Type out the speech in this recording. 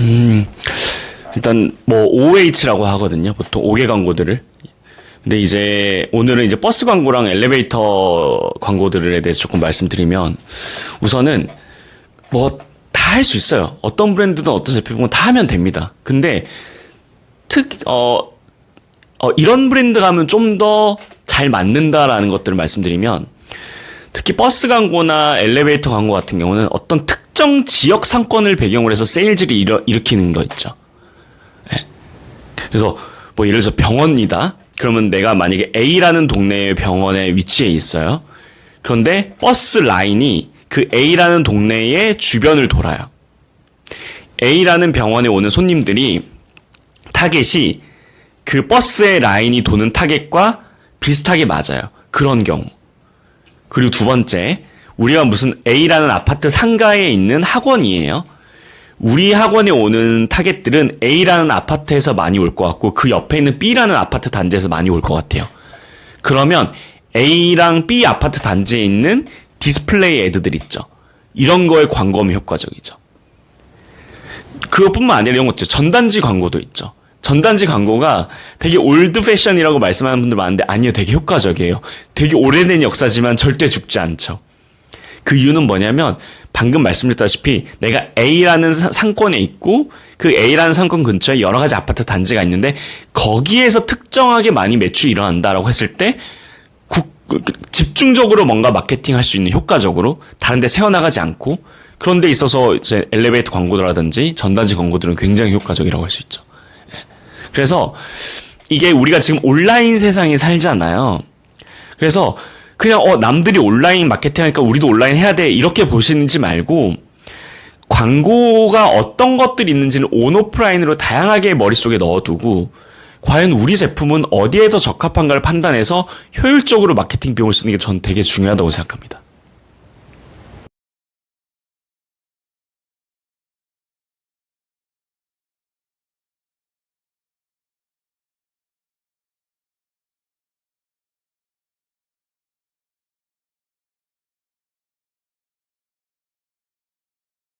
음, 일단 뭐 OH라고 하거든요. 보통 5개 광고들을. 근데 이제 오늘은 이제 버스 광고랑 엘리베이터 광고들에 대해서 조금 말씀드리면 우선은 뭐 다 할 수 있어요. 어떤 브랜드든 어떤 제품은 다 하면 됩니다. 근데 특, 어, 어, 이런 브랜드 가면 좀 더 잘 맞는다라는 것들을 말씀드리면 특히 버스 광고나 엘리베이터 광고 같은 경우는 어떤 특 정 지역 상권을 배경으로 해서 세일즈를 일어, 일으키는 거 있죠. 예. 그래서 뭐 예를 들어서 병원이다. 그러면 내가 만약에 A라는 동네의 병원에 위치해 있어요. 그런데 버스 라인이 그 A라는 동네의 주변을 돌아요. A라는 병원에 오는 손님들이 타겟이 그 버스의 라인이 도는 타겟과 비슷하게 맞아요. 그런 경우. 그리고 두 번째, 우리가 무슨 A라는 아파트 상가에 있는 학원이에요. 우리 학원에 오는 타겟들은 A라는 아파트에서 많이 올 것 같고 그 옆에 있는 B라는 아파트 단지에서 많이 올 것 같아요. 그러면 A랑 B 아파트 단지에 있는 디스플레이 애드들 있죠. 이런 거에 광고하면 효과적이죠. 그것뿐만 아니라 이런 것도 있죠. 전단지 광고도 있죠. 전단지 광고가 되게 올드 패션이라고 말씀하는 분들 많은데 아니요, 되게 효과적이에요. 되게 오래된 역사지만 절대 죽지 않죠. 그 이유는 뭐냐면 방금 말씀드렸다시피 내가 A라는 사- 상권에 있고 그 A라는 상권 근처에 여러 가지 아파트 단지가 있는데 거기에서 특정하게 많이 매출이 일어난다라고 했을 때 국- 그- 그- 집중적으로 뭔가 마케팅 할 수 있는 효과적으로 다른 데 새어나가지 않고 그런 데 있어서 이제 엘리베이터 광고라든지 전단지 광고들은 굉장히 효과적이라고 할 수 있죠. 예. 그래서 이게 우리가 지금 온라인 세상에 살잖아요. 그래서 그냥 어 남들이 온라인 마케팅 하니까 우리도 온라인 해야 돼 이렇게 보시는지 말고 광고가 어떤 것들이 있는지는 온오프라인으로 다양하게 머릿속에 넣어두고 과연 우리 제품은 어디에 더 적합한가를 판단해서 효율적으로 마케팅 비용을 쓰는 게 전 되게 중요하다고 생각합니다.